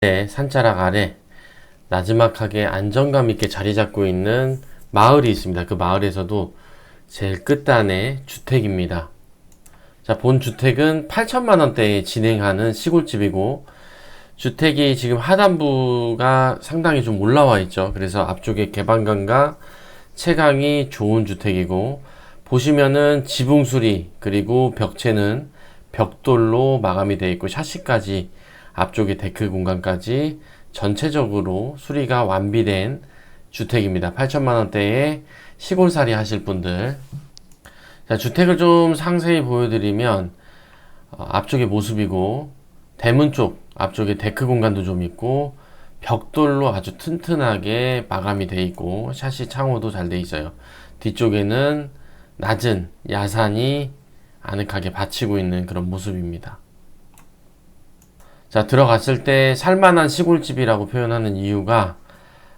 네, 산자락 아래 나지막하게 안정감 있게 자리 잡고 있는 마을이 있습니다. 그 마을에서도 제일 끝단에 주택입니다. 자, 본 주택은 8천만 원대에 진행하는 시골집이고 주택이 지금 하단부가 상당히 좀 올라와 있죠. 그래서 앞쪽에 개방감과 채광이 좋은 주택이고 보시면은 지붕 수리 그리고 벽체는 벽돌로 마감이 되어 있고 샤시까지 앞쪽에 데크 공간까지 전체적으로 수리가 완비된 주택입니다. 8천만 원대에 시골살이 하실 분들 자, 주택을 좀 상세히 보여드리면 어, 앞쪽의 모습이고 대문 쪽 앞쪽에 데크 공간도 좀 있고 벽돌로 아주 튼튼하게 마감이 돼 있고 샤시 창호도 잘 돼 있어요. 뒤쪽에는 낮은 야산이 아늑하게 받치고 있는 그런 모습입니다. 자, 들어갔을 때 살만한 시골집이라고 표현하는 이유가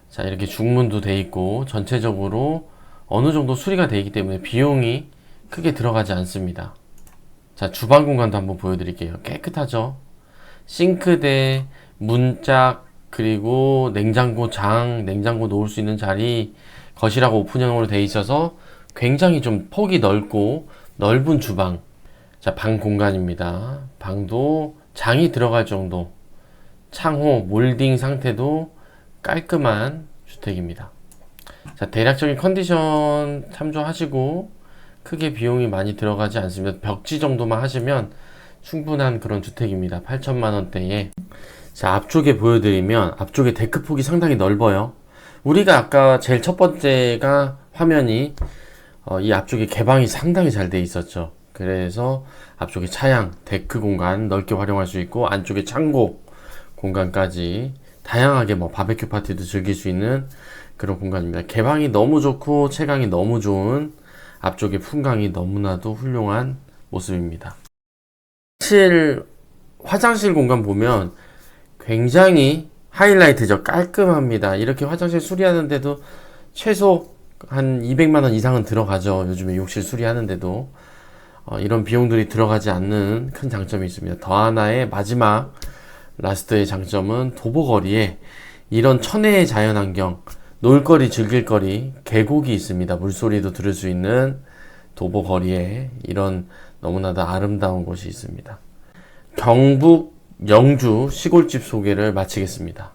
자, 이렇게 중문도 돼 있고 전체적으로 어느 정도 수리가 되어 있기 때문에 비용이 크게 들어가지 않습니다. 자, 주방 공간도 한번 보여드릴게요. 깨끗하죠? 싱크대, 문짝, 그리고 냉장고 장, 냉장고 놓을 수 있는 자리, 거실하고 오픈형으로 돼 있어서 굉장히 좀 폭이 넓고 넓은 주방. 자, 방 공간입니다. 방도 장이 들어갈 정도. 창호, 몰딩 상태도 깔끔한 주택입니다. 자, 대략적인 컨디션 참조하시고 크게 비용이 많이 들어가지 않습니다. 벽지 정도만 하시면 충분한 그런 주택입니다. 8천만 원대에. 자, 앞쪽에 보여드리면 앞쪽에 데크 폭이 상당히 넓어요. 우리가 아까 제일 첫 번째가 화면이 어, 이 앞쪽에 개방이 상당히 잘 돼 있었죠. 그래서 앞쪽에 차양, 데크 공간 넓게 활용할 수 있고 안쪽에 창고 공간까지 다양하게 뭐 바베큐 파티도 즐길 수 있는 그런 공간입니다. 개방이 너무 좋고 채광이 너무 좋은 앞쪽에 풍광이 너무나도 훌륭한 모습입니다. 사실 화장실 공간 보면 굉장히 하이라이트죠. 깔끔합니다. 이렇게 화장실 수리하는데도 최소 한 200만 원 이상은 들어가죠. 요즘에 욕실 수리하는데도 어, 이런 비용들이 들어가지 않는 큰 장점이 있습니다. 더 하나의 마지막 라스트의 장점은 도보거리에 이런 천혜의 자연환경, 놀거리, 즐길거리, 계곡이 있습니다. 물소리도 들을 수 있는 도보거리에 이런 너무나도 아름다운 곳이 있습니다. 경북 영주 시골집 소개를 마치겠습니다.